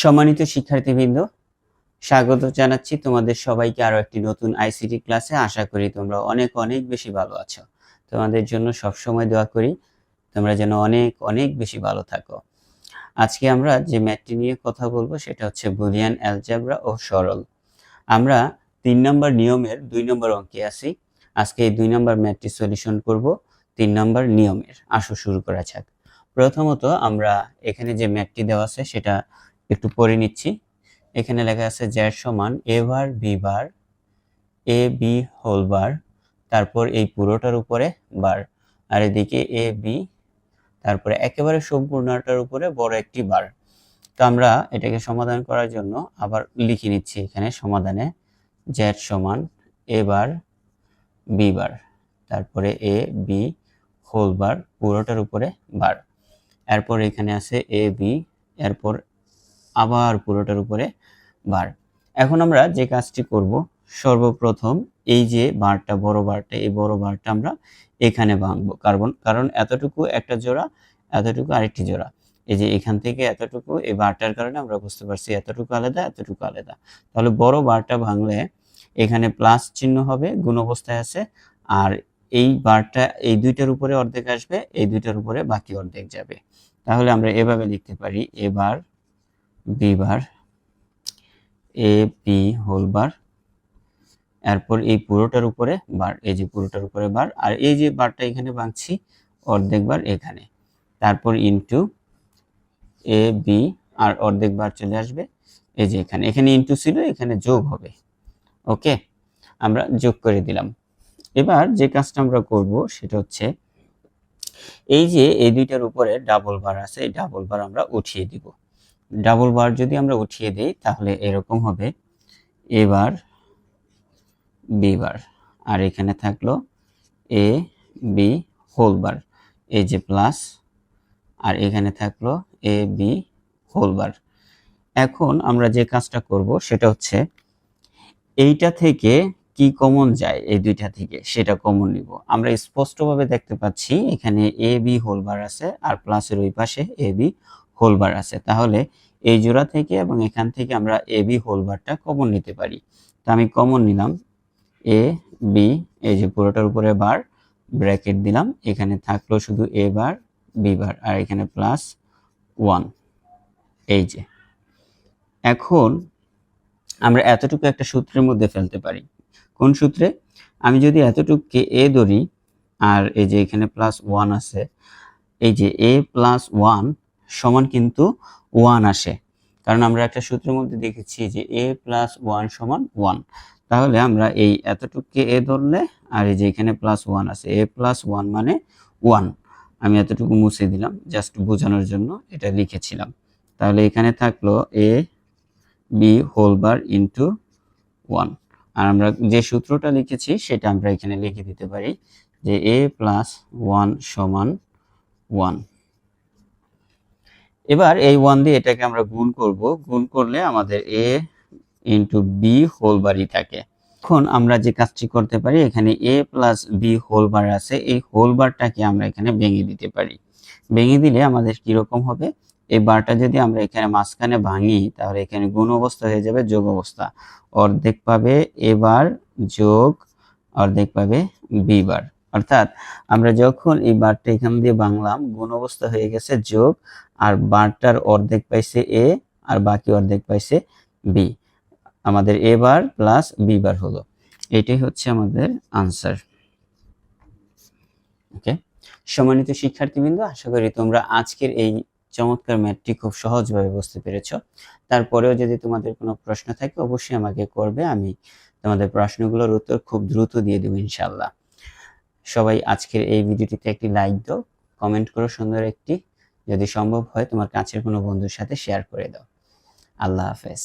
সম্মানিত শিক্ষার্থীবৃন্দ, স্বাগত জানাচ্ছি তোমাদের সবাইকে আরও একটি নতুন আইসিটি ক্লাসে আশা করি তোমরা অনেক অনেক বেশি ভালো আছো। তোমাদের জন্য সব সময় দোয়া করি, তোমরা যেন অনেক অনেক বেশি ভালো থাকো। আজকে আমরা যে ম্যাথটি নিয়ে কথা বলব সেটা হচ্ছে বুলিয়ান অ্যালজেব্রা ও সরল। আমরা তিন নম্বর নিয়মের দুই নম্বর অঙ্কে আছি। আজকে এই দুই নম্বর ম্যাথটি সলিউশন করব, তিন নম্বর নিয়মের। আসো শুরু করা যাক। প্রথমত আমরা এখানে যে ম্যাথটি দেওয়া আছে সেটা একটু পড়ে নিচ্ছি। এখানে লেখা আছে জ্যাড সমান A bar B bar A B whole bar তারপর এই পুরোটার উপরে বার আর এদিকে এ বি তারপরে একেবারে সম্পূর্ণটার উপরে বড় একটি বার তো আমরা এটাকে সমাধান করার জন্য আবার লিখে নিচ্ছি এখানে সমাধানে জ্যাড সমান এ বার বি বার তারপরে এ বি হোল বার পুরোটার উপরে বার এরপর এখানে আছে এ বি এরপর আবার পুরোটার উপরে বার। এখন আমরা যে কাজটি করব, সর্বপ্রথম এই যে বারটা, বড় বারটা, এই বড় বারটা আমরা এখানে ভাঙবো কার্বন কারণ এতটুকু একটা জোড়া, এতটুকু আরেকটি জোড়া। এই যে এখান থেকে এতটুকু, এই বারটার কারণে আমরা বুঝতে পারছি এতটুকু আলাদা এতটুকু আলাদা। তাহলে বড় বারটা ভাঙলে এখানে প্লাস চিহ্ন হবে, গুণ অবস্থায় আছে, আর এই বারটা, এই দুইটার উপরে অর্ধেক আসবে, এই দুইটার উপরে বাকি অর্ধেক যাবে। তাহলে আমরা এভাবে লিখতে পারি, এবার B bar A B whole bar এরপর এই পুরোটার উপরে বার এই যে পুরোটার উপরে বার আর এই যে বারটা এখানে বাঁধছি, অর্ধেক বার এখানে। তারপর ইনটু এ বি আর অর্ধেক বার চলে আসবে, এই যে এখানে। এখানে ইনটু ছিল, এখানে যোগ হবে। ওকে? আমরা যোগ করে দিলাম। এবার যে কাজটা আমরা করব, সেটা হচ্ছে এই যে, এই দুইটার উপরে ডাবল বার আছে, এই ডাবল বার আমরা উঠিয়ে দিব। ডাবল বার যদি আমরা উঠিয়ে দিই, তাহলে এরকম হবে। এবার বি বার আর এখানে থাকল এ বি হোল বার এই যে প্লাস আর এখানে থাকল এ বি হোল বার এখন আমরা যে কাজটা করব, সেটা হচ্ছে এইটা থেকে কি কমন যায়, এই দুইটা থেকে, সেটা কমন নিব। আমরা স্পষ্টভাবে দেখতে পাচ্ছি এখানে এ বি হোল বার আছে, আর প্লাসের ওই পাশে এ বি হোল বার আছে। তাহলে এই জোড়া থেকে এবং এখান থেকে আমরা এ বি হোল বারটা কমন নিতে পারি। তো আমি কমন নিলাম। এ বি এই যে পুরোটার উপরে বার ব্র্যাকেট দিলাম। এখানে থাকল শুধু এ বার বি বার আর এখানে প্লাস ওয়ান এই যে। এখন আমরা এতটুকু একটা সূত্রের মধ্যে ফেলতে পারি। কোন সূত্রে? আমি যদি এতটুকুকে এ ধরি, আর এই যে এখানে প্লাস ওয়ান আছে, এই যে এ প্লাস ওয়ান সমান কিন্তু ওয়ান আসে। কারণ আমরা একটা সূত্রের মধ্যে দেখেছি যে এ প্লাস ওয়ান সমান ওয়ান তাহলে আমরা এই এতটুকুকে এ ধরলে আর এই যে এখানে প্লাস ওয়ান আছে এ প্লাস ওয়ান মানে ওয়ান আমি এতটুকু মুছে দিলাম জাস্ট বোঝানোর জন্য এটা লিখেছিলাম। তাহলে এখানে থাকল A B whole bar into one আর আমরা যে সূত্রটা লিখেছি, সেটা আমরা এখানে লিখে দিতে পারি যে এ প্লাস ওয়ান সমান ওয়ান এবার এই ওয়ান দিয়ে এটাকে আমরা গুণ করব। গুণ করলে আমাদের এ ইন্টু বি হোল বারই থাকে। এখন আমরা যে কাজটি করতে পারি, এখানে A plus B whole bar আছে। এই হোল বারটাকে আমরা এখানে ভেঙে দিতে পারি। ভেঙে দিলে আমাদের কীরকম হবে? এই বারটা যদি আমরা এখানে মাঝখানে ভাঙি, তাহলে এখানে গুণ অবস্থা হয়ে যাবে, যোগ অবস্থা। অর্ধেক পাবে এবার যোগ অর্ধেক পাবে বি বার অর্থাৎ আমরা যখন এই বারটা এখান দিয়ে ভাঙলাম গুণ অবস্থা হয়ে গেছে যোগ, আর বারটার অর্ধেক পাইছে এ, আর বাকি অর্ধেক পাইছে বি। আমাদের এ বার প্লাস বি বার হলো। এটাই হচ্ছে আমাদের আনসার ওকে সম্মানিত শিক্ষার্থীবৃন্দ, আশা করি তোমরা আজকের এই চমৎকার ম্যাথটি খুব সহজভাবে বুঝতে পেরেছ। তারপরেও যদি তোমাদের কোনো প্রশ্ন থাকে, অবশ্যই আমাকে করবে, আমি তোমাদের প্রশ্নগুলোর উত্তর খুব দ্রুত দিয়ে দেবো ইনশাল্লাহ সবাই আজকের এই ভিডিওটিতে একটি লাইক দাও কমেন্ট করো সুন্দর একটি। যদি সম্ভব হয় তোমার কাছের কোনো বন্ধুর সাথে শেয়ার করে দাও। আল্লাহ হাফেজ।